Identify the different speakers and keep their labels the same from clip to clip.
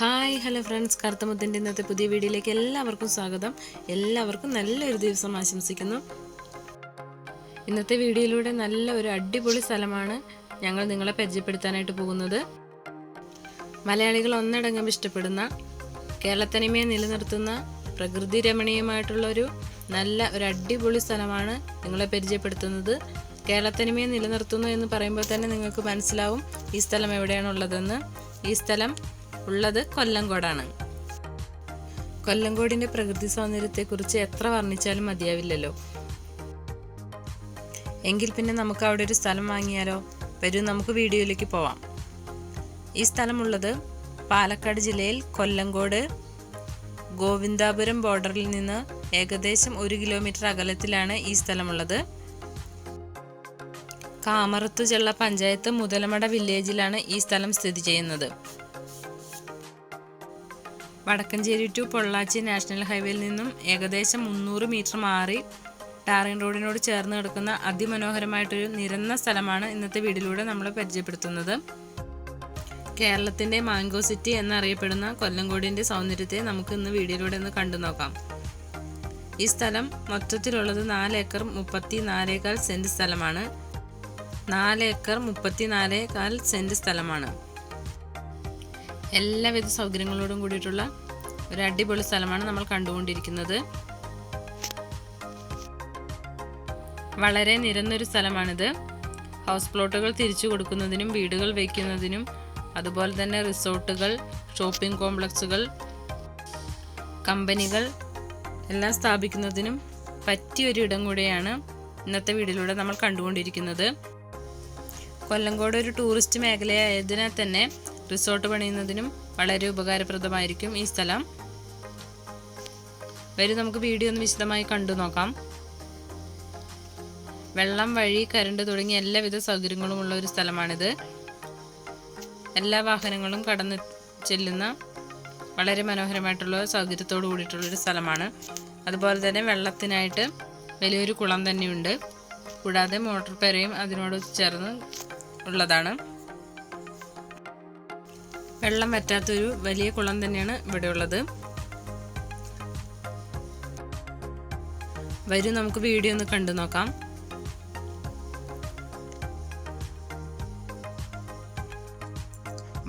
Speaker 1: Hi hello friends. കറുത്തമുത്തിന്റെ ഇന്നത്തെ പുതിയ വീഡിയോയിലേക്ക് എല്ലാവർക്കും സ്വാഗതം. എല്ലാവർക്കും നല്ലൊരു ദിവസം ആശംസിക്കുന്നു. ഇന്നത്തെ വീഡിയോയിലൂടെ നല്ല ഒരു അടിപൊളി സ്ഥലമാണ് ഞങ്ങൾ നിങ്ങളെ പരിചയപ്പെടുത്താനായിട്ട് പോകുന്നത്. മലയാളികൾ ഒന്നടങ്കം ഇഷ്ടപ്പെടുന്ന കേരളത്തനിമയെ നിലനിർത്തുന്ന പ്രകൃതി രമണീയമായിട്ടുള്ളൊരു നല്ല ഒരു അടിപൊളി സ്ഥലമാണ് നിങ്ങളെ പരിചയപ്പെടുത്തുന്നത്. കേരളത്തനിമയെ നിലനിർത്തുന്നു എന്ന് പറയുമ്പോൾ തന്നെ നിങ്ങൾക്ക് മനസ്സിലാവും ഈ സ്ഥലം എവിടെയാണുള്ളതെന്ന്. ഈ സ്ഥലം ഉള്ളത് കൊല്ലംകോടാണ്. കൊല്ലങ്കോടിന്റെ പ്രകൃതി സൗന്ദര്യത്തെക്കുറിച്ച് എത്ര വർണിച്ചാലും മതിയാവില്ലല്ലോ. എങ്കിൽ പിന്നെ നമുക്ക് അവിടെ ഒരു സ്ഥലം വാങ്ങിയാലോ? വരൂ നമുക്ക് വീഡിയോയിലേക്ക് പോവാം. ഈ സ്ഥലമുള്ളത് പാലക്കാട് ജില്ലയിൽ കൊല്ലങ്കോട് ഗോവിന്ദാപുരം ബോർഡറിൽ നിന്ന് ഏകദേശം ഒരു കിലോമീറ്റർ അകലത്തിലാണ് ഈ സ്ഥലമുള്ളത്. കാമറത്തുചെള്ള പഞ്ചായത്ത് മുതലമട വില്ലേജിലാണ് ഈ സ്ഥലം സ്ഥിതി ചെയ്യുന്നത്. വടക്കഞ്ചേരി ടു പൊള്ളാച്ചി നാഷണൽ ഹൈവേയിൽ നിന്നും ഏകദേശം മുന്നൂറ് മീറ്റർ മാറി ടാറിംഗ് റോഡിനോട് ചേർന്ന് കിടക്കുന്ന അതിമനോഹരമായിട്ടൊരു നിരന്ന സ്ഥലമാണ് ഇന്നത്തെ വീടിലൂടെ നമ്മൾ പരിചയപ്പെടുത്തുന്നത്. കേരളത്തിന്റെ മാംഗോ സിറ്റി എന്നറിയപ്പെടുന്ന കൊല്ലങ്കോടിന്റെ സൗന്ദര്യത്തെ നമുക്ക് ഇന്ന് വീടിലൂടെ ഒന്ന് കണ്ടു നോക്കാം. ഈ സ്ഥലം മൊത്തത്തിലുള്ളത് നാല് ഏക്കർ മുപ്പത്തി നാലേകാൽ സെന്റ് സ്ഥലമാണ്. നാല് ഏക്കർ മുപ്പത്തി നാലേകാൽ സെന്റ് സ്ഥലമാണ്. എല്ലാവിധ സൗകര്യങ്ങളോടും കൂടിയിട്ടുള്ള ഒരു അടിപൊളി സ്ഥലമാണ് നമ്മൾ കണ്ടുകൊണ്ടിരിക്കുന്നത്. വളരെ നിരന്നൊരു സ്ഥലമാണിത്. ഹൗസ് പ്ലോട്ടുകൾ തിരിച്ചു കൊടുക്കുന്നതിനും വീടുകൾ വയ്ക്കുന്നതിനും അതുപോലെ തന്നെ റിസോർട്ടുകൾ ഷോപ്പിംഗ് കോംപ്ലക്സുകൾ കമ്പനികൾ എല്ലാം സ്ഥാപിക്കുന്നതിനും പറ്റിയൊരു ഇടം കൂടെയാണ് ഇന്നത്തെ വീഡിയോയിലൂടെ നമ്മൾ കണ്ടുകൊണ്ടിരിക്കുന്നത്. കൊല്ലംകോട് ഒരു ടൂറിസ്റ്റ് മേഖലയായതിനാൽ തന്നെ റിസോർട്ട് പണിയുന്നതിനും വളരെ ഉപകാരപ്രദമായിരിക്കും ഈ സ്ഥലം. വരും നമുക്ക് വീഡിയോ ഒന്ന് വിശദമായി കണ്ടു നോക്കാം. വെള്ളം വഴി കരണ്ട് തുടങ്ങിയ എല്ലാവിധ സൗകര്യങ്ങളും ഉള്ള ഒരു സ്ഥലമാണിത്. എല്ലാ വാഹനങ്ങളും കടന്ന് ചെല്ലുന്ന വളരെ മനോഹരമായിട്ടുള്ള സൗകര്യത്തോട് കൂടിയിട്ടുള്ളൊരു സ്ഥലമാണ്. അതുപോലെ തന്നെ വെള്ളത്തിനായിട്ട് വലിയൊരു കുളം തന്നെയുണ്ട്. കൂടാതെ മോട്ടോർ പെരയും അതിനോട് ചേർന്ന് ഉള്ളതാണ്. വെള്ളം പറ്റാത്തൊരു വലിയ കുളം തന്നെയാണ് ഇവിടെ ഉള്ളത് വരും നമുക്ക് വീഡിയോ ഒന്ന് കണ്ടു നോക്കാം.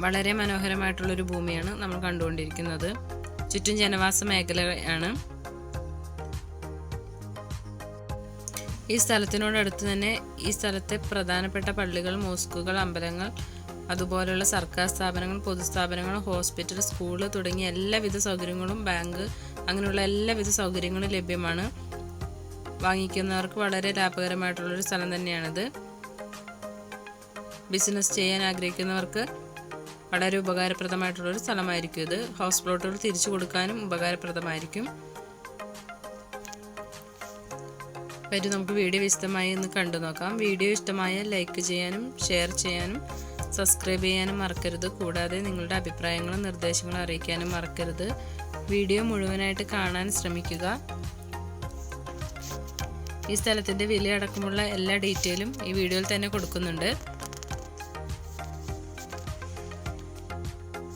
Speaker 1: വളരെ മനോഹരമായിട്ടുള്ളൊരു ഭൂമിയാണ് നമ്മൾ കണ്ടുകൊണ്ടിരിക്കുന്നത്. ചുറ്റും ജനവാസ മേഖലയാണ്. ഈ സ്ഥലത്തിനോടടുത്ത് തന്നെ ഈ സ്ഥലത്തെ പ്രധാനപ്പെട്ട പള്ളികൾ മോസ്കുകൾ അമ്പലങ്ങൾ അതുപോലെയുള്ള സർക്കാർ സ്ഥാപനങ്ങൾ പൊതുസ്ഥാപനങ്ങൾ ഹോസ്പിറ്റൽ സ്കൂൾ തുടങ്ങിയ എല്ലാവിധ സൗകര്യങ്ങളും ബാങ്ക് അങ്ങനെയുള്ള എല്ലാവിധ സൗകര്യങ്ങളും ലഭ്യമാണ്. വാങ്ങിക്കുന്നവർക്ക് വളരെ ലാഭകരമായിട്ടുള്ളൊരു സ്ഥലം തന്നെയാണിത്. ബിസിനസ് ചെയ്യാൻ ആഗ്രഹിക്കുന്നവർക്ക് വളരെ ഉപകാരപ്രദമായിട്ടുള്ളൊരു സ്ഥലമായിരിക്കും ഇത്. ഹൗസ് പ്ലോട്ടുകൾ തിരിച്ചു കൊടുക്കാനും ഉപകാരപ്രദമായിരിക്കും. വരും നമുക്ക് വീഡിയോ വിശദമായി ഒന്ന് കണ്ടു നോക്കാം വീഡിയോ ഇഷ്ടമായ ലൈക്ക് ചെയ്യാനും ഷെയർ ചെയ്യാനും സബ്സ്ക്രൈബ് ചെയ്യാനും മറക്കരുത്. കൂടാതെ നിങ്ങളുടെ അഭിപ്രായങ്ങളും നിർദ്ദേശങ്ങളും അറിയിക്കാനും മറക്കരുത്. വീഡിയോ മുഴുവനായിട്ട് കാണാൻ ശ്രമിക്കുക. ഈ സ്ഥലത്തിന്റെ വില അടക്കമുള്ള എല്ലാ ഡീറ്റെയിലും ഈ വീഡിയോയിൽ തന്നെ കൊടുക്കുന്നുണ്ട്.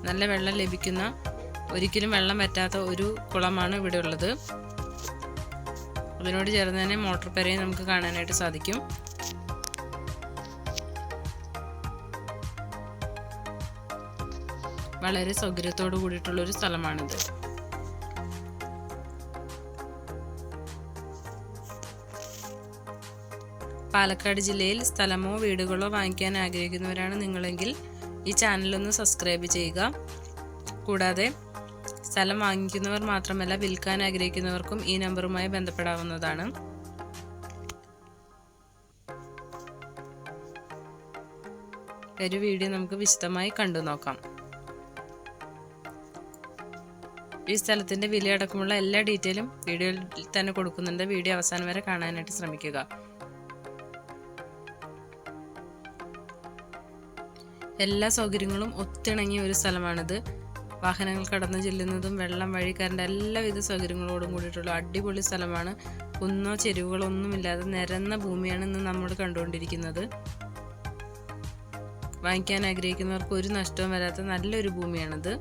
Speaker 1: നല്ല വെള്ളം ലഭിക്കുന്ന ഒരിക്കലും വെള്ളം പറ്റാത്ത ഒരു കുളമാണ് ഇവിടെ ഉള്ളത്. അതിനോട് ചേർന്ന് തന്നെ മോട്ടോർ പെരയും നമുക്ക് കാണാനായിട്ട് സാധിക്കും. വളരെ സൗകര്യത്തോടു കൂടിയിട്ടുള്ള ഒരു സ്ഥലമാണിത്. പാലക്കാട് ജില്ലയിൽ സ്ഥലമോ വീടുകളോ വാങ്ങിക്കാൻ ആഗ്രഹിക്കുന്നവരാണ് നിങ്ങളെങ്കിൽ ഈ ചാനലൊന്ന് സബ്സ്ക്രൈബ് ചെയ്യുക. കൂടാതെ സ്ഥലം വാങ്ങിക്കുന്നവർ മാത്രമല്ല വിൽക്കാൻ ആഗ്രഹിക്കുന്നവർക്കും ഈ നമ്പറുമായി ബന്ധപ്പെടാവുന്നതാണ്. ഒരു വീഡിയോ നമുക്ക് വിശദമായി കണ്ടു നോക്കാം ഈ സ്ഥലത്തിന്റെ വിലയടക്കമുള്ള എല്ലാ ഡീറ്റെയിലും വീഡിയോയിൽ തന്നെ കൊടുക്കുന്നുണ്ട്. വീഡിയോ അവസാനം വരെ കാണാനായിട്ട് ശ്രമിക്കുക. എല്ലാ സൗകര്യങ്ങളും ഒത്തിണങ്ങിയ ഒരു സ്ഥലമാണിത്. വാഹനങ്ങൾ കടന്നു ചെല്ലുന്നതും വെള്ളം വഴി കരണ്ട എല്ലാവിധ സൗകര്യങ്ങളോടും കൂടിയിട്ടുള്ള അടിപൊളി സ്ഥലമാണ്. കുന്നോ ചെരുവുകളോ ഒന്നുമില്ലാതെ നിരന്ന ഭൂമിയാണ് ഇന്ന് നമ്മൾ കണ്ടുകൊണ്ടിരിക്കുന്നത്. വാങ്ങിക്കാൻ ആഗ്രഹിക്കുന്നവർക്ക് ഒരു നഷ്ടവും വരാത്ത നല്ലൊരു ഭൂമിയാണിത്.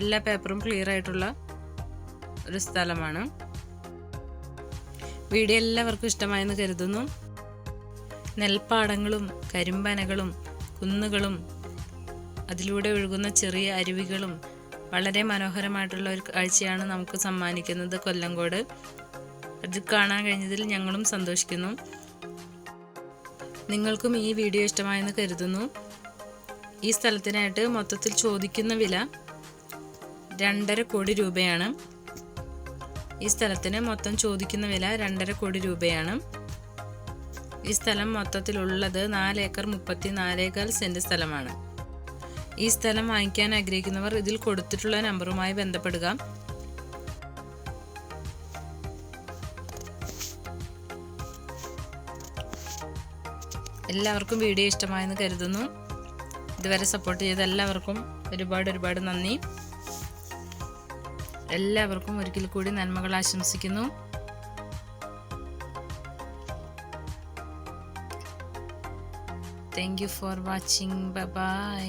Speaker 1: എല്ലാ പേപ്പറും ക്ലിയർ ആയിട്ടുള്ള ഒരു സ്ഥലമാണ്. വീഡിയോ എല്ലാവർക്കും ഇഷ്ടമായെന്ന് കരുതുന്നു. നെൽപ്പാടങ്ങളും കരിമ്പനകളും കുന്നുകളും അതിലൂടെ ഒഴുകുന്ന ചെറിയ അരുവികളും വളരെ മനോഹരമായിട്ടുള്ള ഒരു കാഴ്ചയാണ് നമുക്ക് സമ്മാനിക്കുന്നത് കൊല്ലംകോട് അത് കാണാൻ കഴിഞ്ഞതിൽ ഞങ്ങളും സന്തോഷിക്കുന്നു. നിങ്ങൾക്കും ഈ വീഡിയോ ഇഷ്ടമായെന്ന് കരുതുന്നു. ഈ സ്ഥലത്തിനായിട്ട് മൊത്തത്തിൽ ചോദിക്കുന്ന വില രണ്ടര കോടി രൂപയാണ്. ഈ സ്ഥലത്തിന് മൊത്തം ചോദിക്കുന്ന വില രണ്ടര കോടി രൂപയാണ്. ഈ സ്ഥലം മൊത്തത്തിലുള്ളത് നാല് ഏക്കർ മുപ്പത്തി നാലേകാൽ സെന്റ് സ്ഥലമാണ്. ഈ സ്ഥലം വാങ്ങിക്കാൻ ആഗ്രഹിക്കുന്നവർ ഇതിൽ കൊടുത്തിട്ടുള്ള നമ്പറുമായി ബന്ധപ്പെടുക. എല്ലാവർക്കും വീഡിയോ ഇഷ്ടമായെന്ന് കരുതുന്നു. ഇതുവരെ സപ്പോർട്ട് ചെയ്ത എല്ലാവർക്കും ഒരുപാട് ഒരുപാട് നന്ദി. എല്ലാവർക്കും ഒരിക്കൽ കൂടി നന്മകൾ ആശംസിക്കുന്നു. Thank you for watching bye